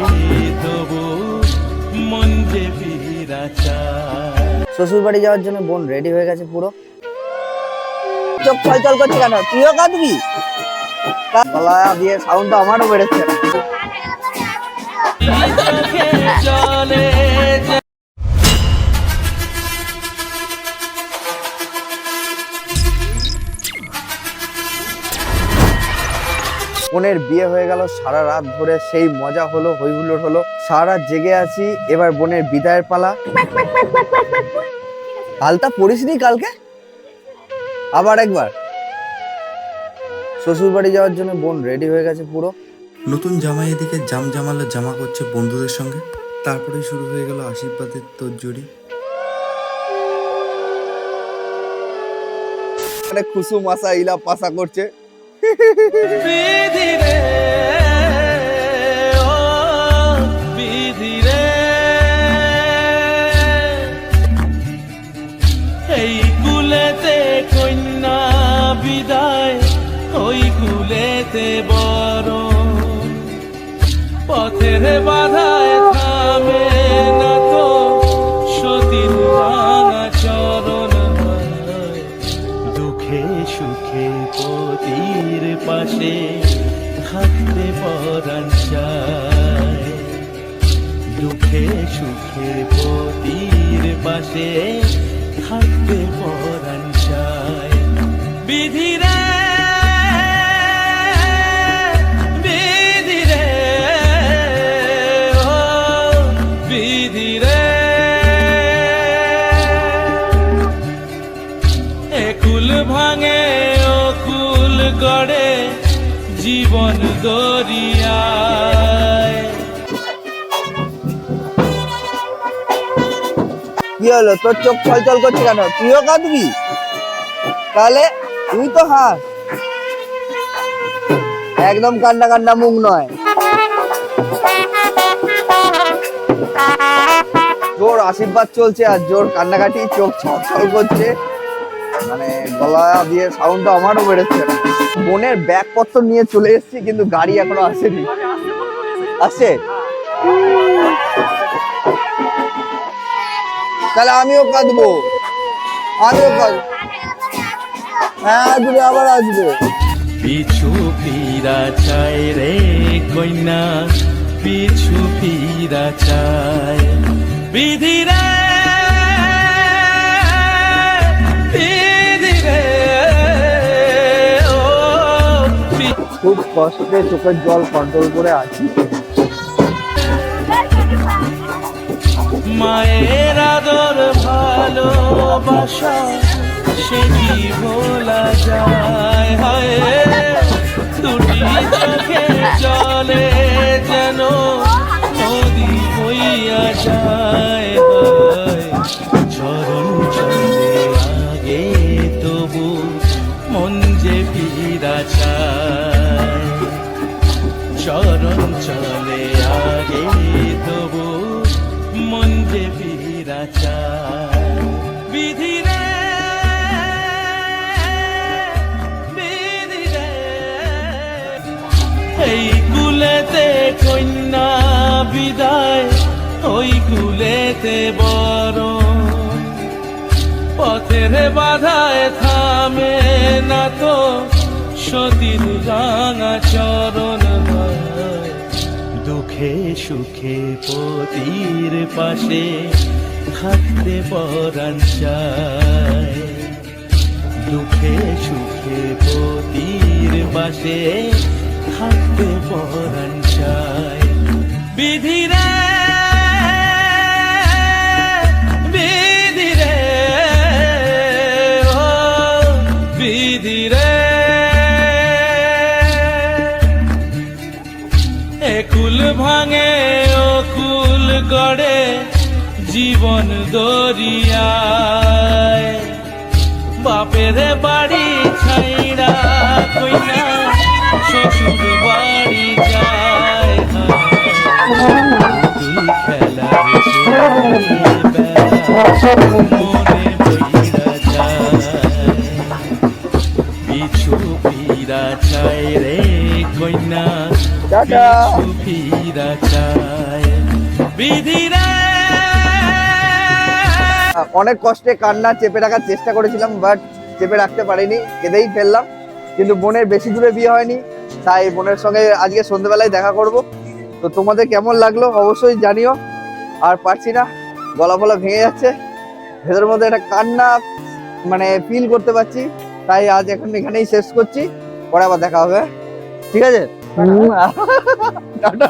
আগে তবু মন যে শ্বশুর বাড়ি যাওয়ার জন্য বোন রেডি হয়ে গেছে পুরো চোখ ছলছল করছে কেন তুইও কাঁদবি গলা দিয়ে সাউন্ডটা আমারও বেড়েছে বোনের বিয়ে হয়ে গেল সারা রাত ধরে সেই মজা হলো হই হুল্লোড় হলো। সারা রাত জেগে আছি এবার বোনের বিদায়ের পালা। হালটা পড়িসনি কালকে? আবার একবার। শ্বশুর বাড়ি যাওয়ার জন্য বোন রেডি হয়ে গেছে পুরো। নতুন জামাই এদিকে জাম জামালো জামা করছে বন্ধুদের সঙ্গে। তারপরেই শুরু হয়ে গেল আশীর্বাদের তোরজুড়ি মানে খুশু মাসা ইলা পাসা করছে। বিধি দুঃখে সুখে পতির পাশে থাকতে পরাণ দুঃখে সুখে পতির পাশে গড়ে জীবন দরিয়ায়। কি হলো? তোর চোখ ছলছল করছে কেন? তুইও কাঁদবি? তাহলে তুই তো হাস। একদম কান্না কান্না মুখ নয়। জোর আশীর্বাদ চলছে আর জোর কান্নাকাটি চোখ ছলছল করছে। মানে গলা দিয়ে সাউন্ডটা আমারও বেড়েছে বোনের ব্যাগপত্র নিয়ে চলে এসেছি, কিন্তু গাড়ি এখনও আসেনি। আসছে তাহলে আমিও কাঁদবো। আমিও কাঁদবো হ্যাঁ আসবে আবার আসবে। পিছু ফিরা চায় রে কন্যা, পিছু ফিরা চায় বিধি খুব কষ্টে চোখের জল কন্ট্রোল করে আছি। মায়ের আদর ভালোবাসা সে কি ভোলা যায়? যে ফিরা চায়। বিধি এই কুলেতে কন্যা বিদায়, ওই কুলেতে বড় পথের বাধায় থামে না তো, সতীর রাঙা চরণ। দুঃখে সুখে পতির পাশে থাকতে পরাণ চায় দুঃখে সুখে পতির পাশে থাকতে পরাণ চায় বিধি রে বিধি রে, ও বিধি রে একুল ভাঙে অকুল গড়ে জীবন দরিয়ায়। বাপের বাড়ি ছাইরা কইনা শ্বশুর বাড়ি যায় তুই খেলা মনে পিছু ফিরা চায় রে কন্যা টাটা। পিছু ফিরা চায় বিধিরে অনেক কষ্টে কান্না চেপে রাখার চেষ্টা করেছিলাম বাট চেপে রাখতে পারিনি কেঁদেই ফেললাম। কিন্তু বোনের বেশি দূরে বিয়ে হয়নি তাই বোনের সঙ্গে আজকে সন্ধ্যেবেলায় দেখা করব। তো তোমাদের কেমন লাগল অবশ্যই জানিও। আর পারছি না গলা ফলা ভেঙে যাচ্ছে। ভেতরের মধ্যে একটা কান্না মানে ফিল করতে পারছি। তাই আজ এখন এখানেই শেষ করছি। পরে আবার দেখা হবে। ঠিক আছে? টাটা।